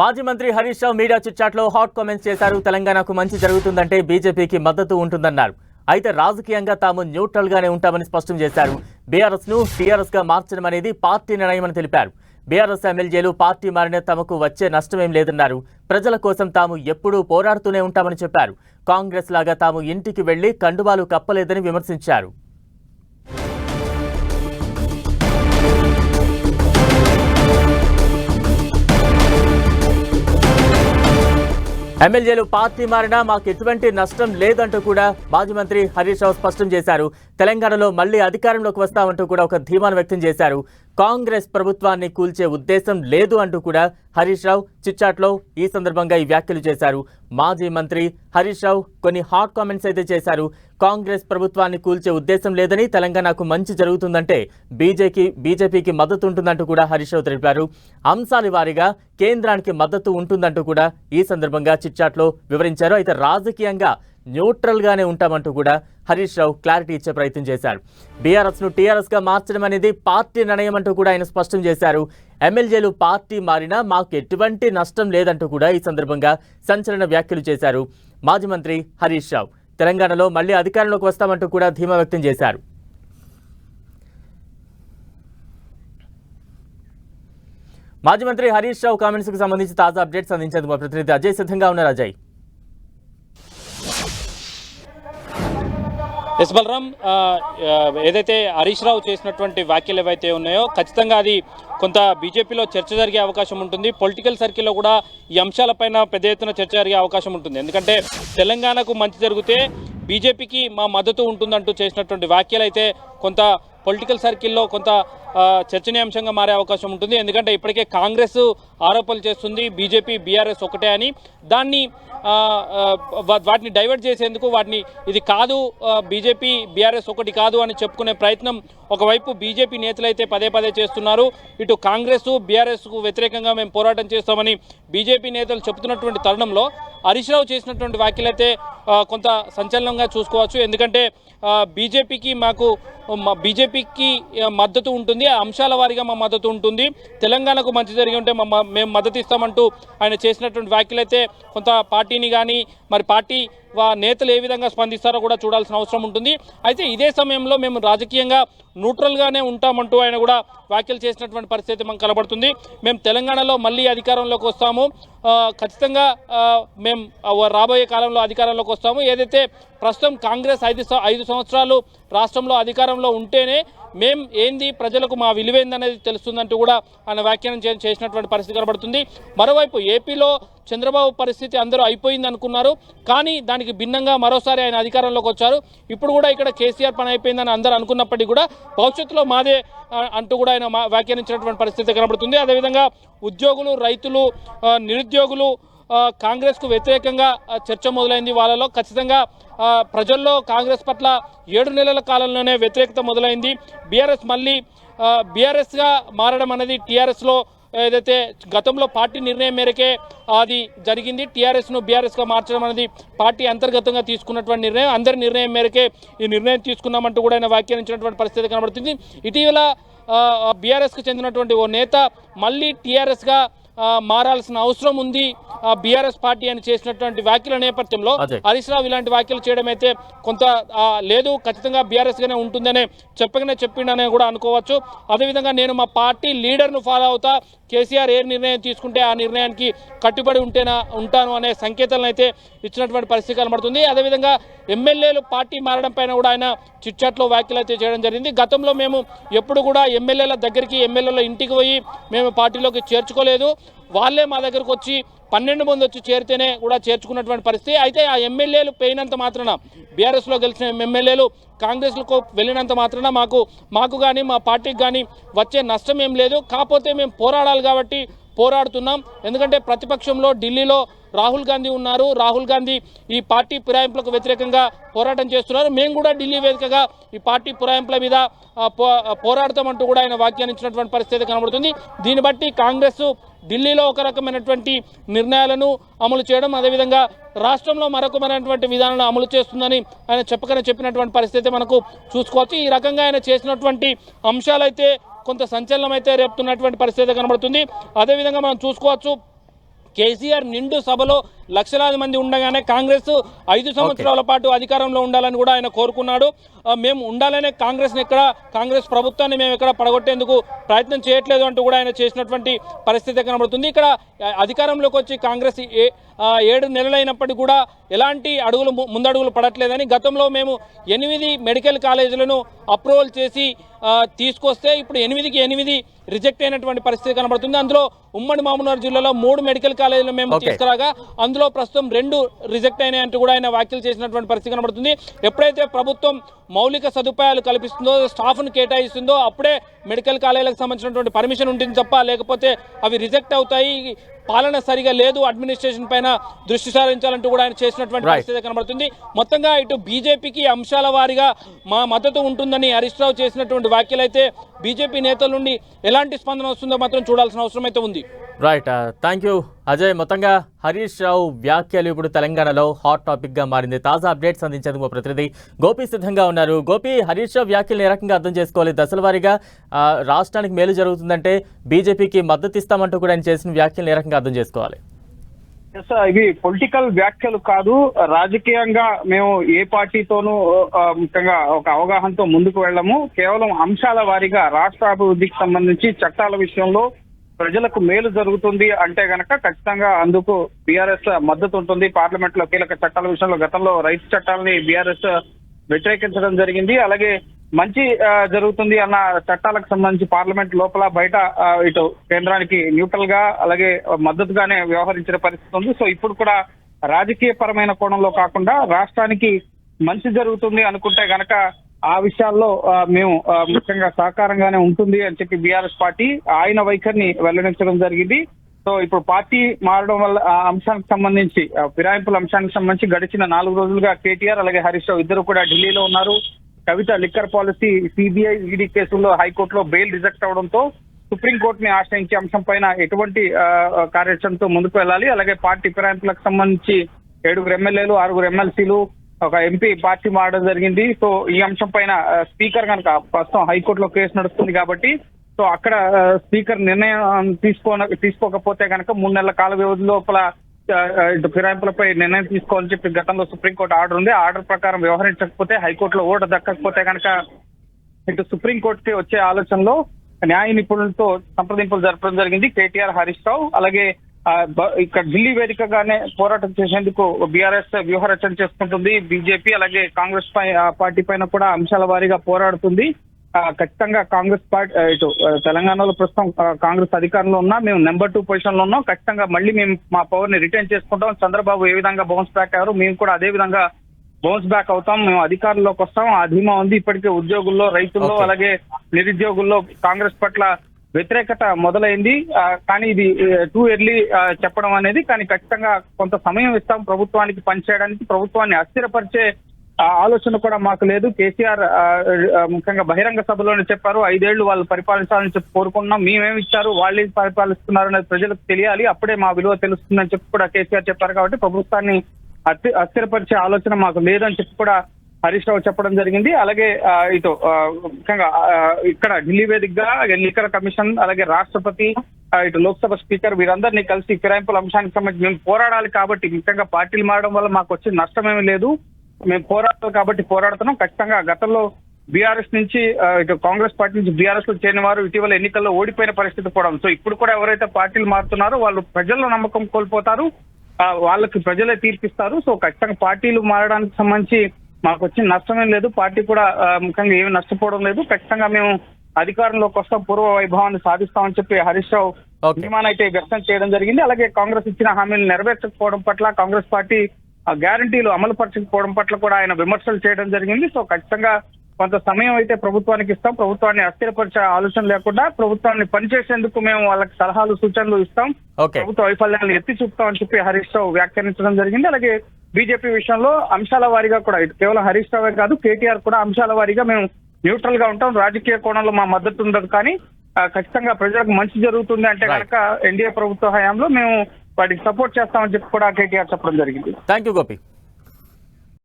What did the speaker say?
మాజీ మంత్రి హరీష్ రావు మీడియా చిట్చాట్లో హాట్ కామెంట్స్ చేశారు. తెలంగాణకు మంచి జరుగుతుందంటే బీజేపీకి మద్దతు ఉంటుందన్నారు. అయితే రాజకీయంగా తాము న్యూట్రల్గానే ఉంటామని స్పష్టం చేశారు. బీఆర్ఎస్ను మార్చడం అనేది పార్టీ నిర్ణయమని తెలిపారు. బీఆర్ఎస్ ఎమ్మెల్యేలు పార్టీ మారిన తమకు వచ్చే నష్టమేం లేదన్నారు. ప్రజల కోసం తాము ఎప్పుడూ పోరాడుతూనే ఉంటామని చెప్పారు. కాంగ్రెస్ లాగా తాము ఇంటికి వెళ్ళి కండువాలు కప్పలేదని విమర్శించారు. ఎమ్మెల్యేలు పార్టీ మారినా మాకు ఎటువంటి నష్టం లేదంటూ కూడా మాజీ మంత్రి హరీష్ రావు స్పష్టం చేశారు. తెలంగాణలో మళ్ళీ అధికారంలోకి వస్తామంటూ కూడా ఒక ధీమాను వ్యక్తం చేశారు. కాంగ్రెస్ ప్రభుత్వాన్ని కూల్చే ఉద్దేశం లేదు అంటూ కూడా హరీష్ రావు చిట్చాట్లో ఈ సందర్భంగా ఈ వ్యాఖ్యలు చేశారు. మాజీ మంత్రి హరీష్ రావు కొన్ని హాట్ కామెంట్స్ అయితే చేశారు. కాంగ్రెస్ ప్రభుత్వాన్ని కూల్చే ఉద్దేశం లేదని తెలంగాణకు మంచి జరుగుతుందంటే బీజేపీ బీజేపీకి మద్దతు ఉంటుందంటూ కూడా హరీష్ రావు తెలిపారు. అంశాల వారీగా కేంద్రానికి మద్దతు ఉంటుందంటూ కూడా ఈ సందర్భంగా చిట్చాట్లో వివరించారు. అయితే రాజకీయంగా న్యూట్రల్గానే ఉంటామంటూ కూడా హరీష్ రావు క్లారిటీ ఇచ్చే ప్రయత్నం చేశారు. బీఆర్ఎస్ను టీఆర్ఎస్గా మార్చడం అనేది పార్టీ నిర్ణయం అంటూ కూడా ఆయన స్పష్టం చేశారు. ఎమ్మెల్యేలు పార్టీ మారినా మాకు ఎటువంటి నష్టం లేదంటూ కూడా ఈ సందర్భంగా సంచలన వ్యాఖ్యలు చేశారు మాజీ మంత్రి హరీష్ రావు. తెలంగాణలో మళ్ళీ అధికారంలోకి వస్తామంటూ కూడా ధీమా వ్యక్తం చేశారు. మాజీ మంత్రి హరీష్ రావు కామెంట్స్కి సంబంధించి తాజా అప్డేట్స్ అందించేందుకు మా ప్రతినిధి అజయ్ సిద్ధంగా ఉన్నారు అజయ్. ఎస్ బలరాం ఏదైతే హరీష్ రావు చేసినటువంటి వ్యాఖ్యలు ఏవైతే ఉన్నాయో ఖచ్చితంగా అది కొంత బీజేపీలో చర్చ జరిగే అవకాశం ఉంటుంది. పొలిటికల్ సర్కిల్లో కూడా ఈ అంశాలపైన పెద్ద ఎత్తున చర్చ జరిగే అవకాశం ఉంటుంది. ఎందుకంటే తెలంగాణకు మంచి జరిగితే బీజేపీకి మా మద్దతు ఉంటుందంటూ చేసినటువంటి వ్యాఖ్యలు అయితే కొంత పొలిటికల్ సర్కిల్లో కొంత చర్చనీయాంశంగా మారే అవకాశం ఉంటుంది. ఎందుకంటే ఇప్పటికే కాంగ్రెస్ ఆరోపణలు చేస్తుంది బీజేపీ బీఆర్ఎస్ ఒకటే అని. దాన్ని వా- వాటిని డైవర్ట్ చేసేందుకు వాటిని ఇది కాదు బీజేపీ బీఆర్ఎస్ ఒకటి కాదు అని చెప్పుకునే ప్రయత్నం ఒకవైపు బీజేపీ నేతలు అయితే పదే పదే చేస్తున్నారు. ఇటు కాంగ్రెస్ బీఆర్ఎస్కు వ్యతిరేకంగా మేము పోరాటం చేస్తామని బీజేపీ నేతలు చెబుతున్నటువంటి తరుణంలో హరీష్ రావు చేసినటువంటి వ్యాఖ్యలు అయితే కొంత సంచలనంగా చూసుకోవచ్చు. ఎందుకంటే బీజేపీకి మాకు మా బీజేపీకి మద్దతు ఉంటుంది. ఆ అంశాల వారీగా మా మద్దతు ఉంటుంది. తెలంగాణకు మంచి జరిగి ఉంటే మా మేము మద్దతు ఇస్తామంటూ ఆయన చేసినటువంటి వ్యాఖ్యలు అయితే కొంత పార్టీని కానీ మరి పార్టీ వా- నేతలు ఏ విధంగా స్పందిస్తారో కూడా చూడాల్సిన అవసరం ఉంటుంది. అయితే ఇదే సమయంలో మేము రాజకీయంగా న్యూట్రల్గానే ఉంటామంటూ ఆయన కూడా వ్యాఖ్యలు చేసినటువంటి పరిస్థితి మనకు కనబడుతుంది. మేము తెలంగాణలో మళ్ళీ అధికారంలోకి వస్తాము. ఖచ్చితంగా మేము రాబోయే కాలంలో అధికారంలోకి వస్తాము. ఏదైతే ప్రస్తుతం కాంగ్రెస్ ఐదు ఐదు సంవత్సరాలు రాష్ట్రంలో అధికారంలో ఉంటేనే మేం ఏంది ప్రజలకు మా విలువేందనేది తెలుస్తుందంటూ కూడా ఆయన వ్యాఖ్యానం చే- చేసినటువంటి పరిస్థితి కనబడుతుంది. మరోవైపు ఏపీలో చంద్రబాబు పరిస్థితి అందరూ అయిపోయింది అనుకున్నారు. కానీ దానికి భిన్నంగా మరోసారి ఆయన అధికారంలోకి వచ్చారు. ఇప్పుడు కూడా ఇక్కడ కేసీఆర్ పని అయిపోయిందని అందరూ అనుకున్నప్పటికీ కూడా భవిష్యత్తులో మాదే అంటూ కూడా ఆయన మా- వ్యాఖ్యానించినటువంటి పరిస్థితి కనబడుతుంది. అదేవిధంగా ఉద్యోగులు రైతులు నిరుద్యోగులు కాంగ్రెస్కు వ్యతిరేకంగా చర్చ మొదలైంది వాళ్ళలో. ఖచ్చితంగా ప్రజల్లో కాంగ్రెస్ పట్ల ఏడు నెలల కాలంలోనే వ్యతిరేకత మొదలైంది. బీఆర్ఎస్ మళ్ళీ బీఆర్ఎస్గా మారడం అనేది టీఆర్ఎస్లో ఏదైతే గతంలో పార్టీ నిర్ణయం మేరకే అది జరిగింది టీఆర్ఎస్ను బీఆర్ఎస్గా మార్చడం అనేది పార్టీ అంతర్గతంగా తీసుకున్నటువంటి నిర్ణయం. అందరి నిర్ణయం మేరకే ఈ నిర్ణయం తీసుకున్నామంటూ కూడా ఆయన వ్యాఖ్యానించినటువంటి పరిస్థితి కనబడుతుంది. ఇటీవల బీఆర్ఎస్కు చెందినటువంటి ఓ నేత మళ్ళీ టీఆర్ఎస్గా మారాల్సిన అవసరం ఉంది. బీఆర్ఎస్ పార్టీ అని చేసినటువంటి వ్యాఖ్యల నేపథ్యంలో. హరీష్ రావు ఇలాంటి వ్యాఖ్యలు చేయడం అయితే కొంత లేదు ఖచ్చితంగా బీఆర్ఎస్ గానే ఉంటుందనే చెప్పగానే చెప్పిండనే కూడా అనుకోవచ్చు. అదేవిధంగా నేను మా పార్టీ లీడర్ను ఫాలో అవుతా. కేసీఆర్ ఏ నిర్ణయం తీసుకుంటే ఆ నిర్ణయానికి కట్టుబడి ఉంటేనా ఉంటాను అనే సంకేతాలను అయితే ఇచ్చినటువంటి పరిస్థితి కనబడుతుంది. అదేవిధంగా ఎమ్మెల్యేలు పార్టీ మారడం పైన కూడా ఆయన చిట్చాట్లో వ్యాఖ్యలు అయితే చేయడం జరిగింది. గతంలో మేము ఎప్పుడు కూడా ఎమ్మెల్యేల దగ్గరికి ఎమ్మెల్యేల ఇంటికి పోయి మేము పార్టీలోకి చేర్చుకోలేదు. వాళ్ళే మా దగ్గరకు వచ్చి పన్నెండు మంది వచ్చి చేరితేనే కూడా చేర్చుకున్నటువంటి పరిస్థితి. అయితే ఆ ఎమ్మెల్యేలు పోయినంత మాత్రాన బీఆర్ఎస్లో గెలిచిన ఎమ్మెల్యేలు కాంగ్రెస్లకు వెళ్ళినంత మాత్రాన మాకు మాకు కానీ మా పార్టీకి కానీ వచ్చే నష్టం ఏం లేదు. కాకపోతే మేము పోరాడాలి కాబట్టి పోరాడుతున్నాం. ఎందుకంటే ప్రతిపక్షంలో ఢిల్లీలో రాహుల్ గాంధీ ఉన్నారు. రాహుల్ గాంధీ ఈ పార్టీ ఫిరాయింపులకు వ్యతిరేకంగా పోరాటం చేస్తున్నారు. మేము కూడా ఢిల్లీ వేదికగా ఈ పార్టీ ఫిరాయింపుల మీద పో పోరాడతామంటూ కూడా ఆయన వ్యాఖ్యానించినటువంటి పరిస్థితి కనబడుతుంది. దీన్ని బట్టి కాంగ్రెస్ ఢిల్లీలో ఒక రకమైనటువంటి నిర్ణయాలను అమలు చేయడం అదేవిధంగా రాష్ట్రంలో మరొకమైనటువంటి విధానాలను అమలు చేస్తుందని ఆయన చెప్పకనే చెప్పినటువంటి పరిస్థితి మనకు చూసుకోవచ్చు. ఈ రకంగా ఆయన చేసినటువంటి అంశాలైతే కొంత సంచలనం అయితే రేపుతున్నటువంటి పరిస్థితి కనబడుతుంది. అదేవిధంగా మనం చూసుకోవచ్చు కేసీఆర్ నిండు సభలో లక్షలాది మంది ఉండగానే కాంగ్రెస్ ఐదు సంవత్సరాల పాటు అధికారంలో ఉండాలని కూడా ఆయన కోరుకున్నాడు. మేము ఉండాలనే కాంగ్రెస్ని ఎక్కడ కాంగ్రెస్ ప్రభుత్వాన్ని మేము ఎక్కడ పడగొట్టేందుకు ప్రయత్నం చేయట్లేదు అంటూ కూడా ఆయన చేసినటువంటి పరిస్థితి కనబడుతుంది. ఇక్కడ అధికారంలోకి వచ్చి కాంగ్రెస్ ఏ ఏడు నెలలైనప్పటికీ కూడా ఎలాంటి అడుగులు ముందడుగులు పడట్లేదని గతంలో మేము ఎనిమిది మెడికల్ కాలేజీలను అప్రూవల్ చేసి తీసుకొస్తే ఇప్పుడు ఎనిమిదికి ఎనిమిది రిజెక్ట్ అయినటువంటి పరిస్థితి కనబడుతుంది. అందులో ఉమ్మడి మామూనార్ జిల్లాలో మూడు మెడికల్ కాలేజీలు మేము. తీసుకురాగా అందులో ప్రస్తుతం రెండు రిజెక్ట్ అయినాయి అంటూ కూడా ఆయన వ్యాఖ్యలు చేసినటువంటి పరిస్థితి కనబడుతుంది. ఎప్పుడైతే ప్రభుత్వం మౌలిక సదుపాయాలు కల్పిస్తుందో స్టాఫ్ను కేటాయిస్తుందో అప్పుడే మెడికల్ కాలేజీలకు సంబంధించినటువంటి పర్మిషన్ ఉంటుంది తప్ప లేకపోతే అవి రిజెక్ట్ అవుతాయి పాలన సరిగా లేదు అడ్మినిస్ట్రేషన్ పైన దృష్టి సారించాలంటూ కూడా ఆయన చేసినటువంటి. పరిస్థితి కనబడుతుంది. మొత్తంగా ఇటు బీజేపీకి అంశాల వారీగా మా మద్దతు ఉంటుందని హరీష్ రావు చేసినటువంటి వ్యాఖ్యలైతే బీజేపీ నేతల నుండి ఎలాంటి స్పందన వస్తుందో మాత్రం చూడాల్సిన అవసరం అయితే ఉంది. రైట్ థ్యాంక్ యూ అజయ్ మొత్తంగా హరీష్ రావు వ్యాఖ్యలు ఇప్పుడు తెలంగాణలో హాట్ టాపిక్గా మారింది. తాజా అప్డేట్స్ అందించేందుకు మా ప్రతినిధి గోపి సిద్ధంగా ఉన్నారు. గోపి హరీష్ రావు వ్యాఖ్యలు ఏ రకంగా అర్థం చేసుకోవాలి? దశల వారీగా రాష్ట్రానికి మేలు జరుగుతుందంటే బీజేపీకి మద్దతు ఇస్తామంటూ కూడా ఆయన చేసిన వ్యాఖ్యలు ఏ రకంగా అర్థం చేసుకోవాలి? ఎస్ ఇవి పొలిటికల్ వ్యాఖ్యలు కాదు. రాజకీయంగా మేము ఏ పార్టీతోనూ ముఖ్యంగా ఒక అవగాహనతో ముందుకు వెళ్ళము. కేవలం అంశాల వారీగా రాష్ట్ర అభివృద్ధికి సంబంధించి చట్టాల విషయంలో ప్రజలకు మేలు జరుగుతుంది అంటే గనక ఖచ్చితంగా అందుకు బీఆర్ఎస్ మద్దతు ఉంటుంది. పార్లమెంట్లో కీలక చట్టాల విషయంలో గతంలో రైతు చట్టాలని బీఆర్ఎస్ వ్యతిరేకించడం జరిగింది. అలాగే మంచి జరుగుతుంది అన్న చట్టాలకు సంబంధించి పార్లమెంట్ లోపల బయట ఇటు కేంద్రానికి న్యూట్రల్గా అలాగే మద్దతుగానే వ్యవహరించిన పరిస్థితి ఉంది. సో ఇప్పుడు కూడా రాజకీయ పరమైన కోణంలో కాకుండా రాష్ట్రానికి మంచి జరుగుతుంది అనుకుంటే గనక ఆ విషయాల్లో మేము ముఖ్యంగా సహకారంగానే ఉంటుంది అని చెప్పి బీఆర్ఎస్ పార్టీ ఆయన వైఖరిని వెల్లడించడం జరిగింది. సో ఇప్పుడు పార్టీ మారడం వల్ల ఆ అంశానికి సంబంధించి ఫిరాయింపుల అంశానికి సంబంధించి గడిచిన నాలుగు రోజులుగా కేటీఆర్ అలాగే హరీష్ రావు ఇద్దరు కూడా ఢిల్లీలో ఉన్నారు. Kavitha liquor policy CBI ED కేసుల్లో హైకోర్టులో బెయిల్ రిజెక్ట్ అవడంతో సుప్రీంకోర్టుని ఆశ్రయించే అంశం పైన ఎటువంటి కార్యాచరణతో ముందుకు వెళ్ళాలి. అలాగే పార్టీ ఫిరాయింపులకు సంబంధించి ఏడుగురు ఎమ్మెల్యేలు ఆరుగురు ఎమ్మెల్సీలు ఒక ఎంపీ పార్టీ మారడం జరిగింది. సో ఈ అంశం పైన స్పీకర్ కనుక ప్రస్తుతం హైకోర్టులో కేసు నడుస్తుంది కాబట్టి సో అక్కడ స్పీకర్ నిర్ణయం తీసుకో తీసుకోకపోతే కనుక మూడు నెలల కాల వ్యవధి లోపల ఫిరాయింపులపై నిర్ణయం తీసుకోవాలని చెప్పి గతంలో సుప్రీంకోర్టు ఆర్డర్ ఉంది. ఆర్డర్ ప్రకారం వ్యవహరించకపోతే హైకోర్టులో ఓటు దక్కకపోతే కనుక ఇటు సుప్రీంకోర్టుకి వచ్చే ఆలోచనలో న్యాయ నిపుణులతో సంప్రదింపులు జరపడం జరిగింది. కేటీఆర్ హరీష్ రావు అలాగే ఇక్కడ ఢిల్లీ వేదికగానే పోరాటం చేసేందుకు బీఆర్ఎస్ వ్యూహరచన చేసుకుంటుంది. బీజేపీ అలాగే కాంగ్రెస్ పార్టీ పైన కూడా అంశాల వారీగా పోరాడుతుంది. ఖచ్చితంగా కాంగ్రెస్ పార్టీ ఇటు తెలంగాణలో ప్రస్తుతం కాంగ్రెస్ అధికారంలో ఉన్నా మేము నెంబర్ టూ పొజిషన్లో ఉన్నాం. ఖచ్చితంగా మళ్ళీ మేము మా పవర్ని రిటైన్ చేసుకుంటాం. చంద్రబాబు ఏ విధంగా బౌన్స్ బ్యాక్ అయ్యారు మేము కూడా అదే విధంగా బౌన్స్ బ్యాక్ అవుతాం. మేము అధికారంలోకి వస్తాం. ఆ ధీమా ఉంది. ఇప్పటికే ఉద్యోగుల్లో రైతుల్లో. అలాగే నిరుద్యోగుల్లో కాంగ్రెస్ పట్ల వ్యతిరేకత మొదలైంది. కానీ ఇది టూ ఎర్లీ చెప్పడం అనేది కానీ ఖచ్చితంగా కొంత సమయం ఇస్తాం. ప్రభుత్వానికి పనిచేయడానికి ప్రభుత్వాన్ని అస్థిరపరిచే ఆలోచన కూడా మాకు లేదు. కేసీఆర్ ఆ, ముఖ్యంగా బహిరంగ సభలోనే చెప్పారు. ఐదేళ్ళు వాళ్ళు పరిపాలించాలని చెప్పి కోరుకున్నాం. మేమేమి ఇచ్చారు? వాళ్ళు పరిపాలిస్తున్నారు అనేది ప్రజలకు తెలియాలి. అప్పుడే మా విలువ తెలుస్తుందని చెప్పి కూడా కేసీఆర్ చెప్పారు కాబట్టి ప్రభుత్వాన్ని అస్థిరపరిచే ఆలోచన మాకు లేదని చెప్పి కూడా హరీష్ రావు చెప్పడం జరిగింది. అలాగే ఇటు ముఖ్యంగా ఇక్కడ ఢిల్లీ వేదికగా ఎన్నికల కమిషన్ అలాగే రాష్ట్రపతి ఇటు లోక్సభ స్పీకర్ వీరందరినీ కలిసి ఫిరాయింపుల అంశానికి సంబంధించి మేము పోరాడాలి కాబట్టి ముఖ్యంగా పార్టీలు మారడం వల్ల మాకు వచ్చే నష్టమేమీ లేదు. మేము పోరాడాలి కాబట్టి పోరాడుతున్నాం. ఖచ్చితంగా గతంలో బీఆర్ఎస్ నుంచి ఇటు కాంగ్రెస్ పార్టీ నుంచి బీఆర్ఎస్లో చేరిన వారు ఇటీవల ఎన్నికల్లో ఓడిపోయిన పరిస్థితి కూడా సో ఇప్పుడు కూడా ఎవరైతే పార్టీలు మారుతున్నారో వాళ్ళు ప్రజల్లో నమ్మకం కోల్పోతారు. ఆ, వాళ్ళకి ప్రజలే తీర్పిస్తారు. సో ఖచ్చితంగా పార్టీలు మారడానికి సంబంధించి మాకు వచ్చిన నష్టమేం లేదు. పార్టీ కూడా ముఖ్యంగా ఏమి నష్టపోవడం లేదు. ఖచ్చితంగా మేము అధికారంలోకి వస్తాం. పూర్వ వైభవాన్ని సాధిస్తామని చెప్పి హరీష్ రావు. ధీమాన్ అయితే వ్యక్తం చేయడం జరిగింది. అలాగే కాంగ్రెస్ ఇచ్చిన హామీలు నెరవేర్చకపోవడం పట్ల కాంగ్రెస్ పార్టీ గ్యారంటీలు అమలు పరచకపోవడం పట్ల కూడా ఆయన విమర్శలు చేయడం జరిగింది. సో ఖచ్చితంగా కొంత సమయం అయితే ప్రభుత్వానికి ఇస్తాం. ప్రభుత్వాన్ని అస్థిరపరిచే ఆలోచన లేకుండా ప్రభుత్వాన్ని పనిచేసేందుకు మేము వాళ్ళకి సలహాలు సూచనలు ఇస్తాం. ప్రభుత్వ వైఫల్యాలను ఎత్తి చూపుతామని చెప్పి హరీష్ రావు వ్యాఖ్యానించడం జరిగింది. అలాగే బీజేపీ విషయంలో అంశాల వారీగా కూడా ఇటు కేవలం హరీష్ రావే కాదు కేటీఆర్ కూడా అంశాల వారీగా మేము న్యూట్రల్గా ఉంటాం. రాజకీయ కోణంలో మా మద్దతు ఉండదు కానీ ఖచ్చితంగా ప్రజలకు మంచి జరుగుతుంది అంటే. కనుక ఎన్డీఏ ప్రభుత్వ హయాంలో మేము వాటికి సపోర్ట్ చేస్తామని చెప్పి కూడా కేటీఆర్ చెప్పడం జరిగింది. Thank you Gopi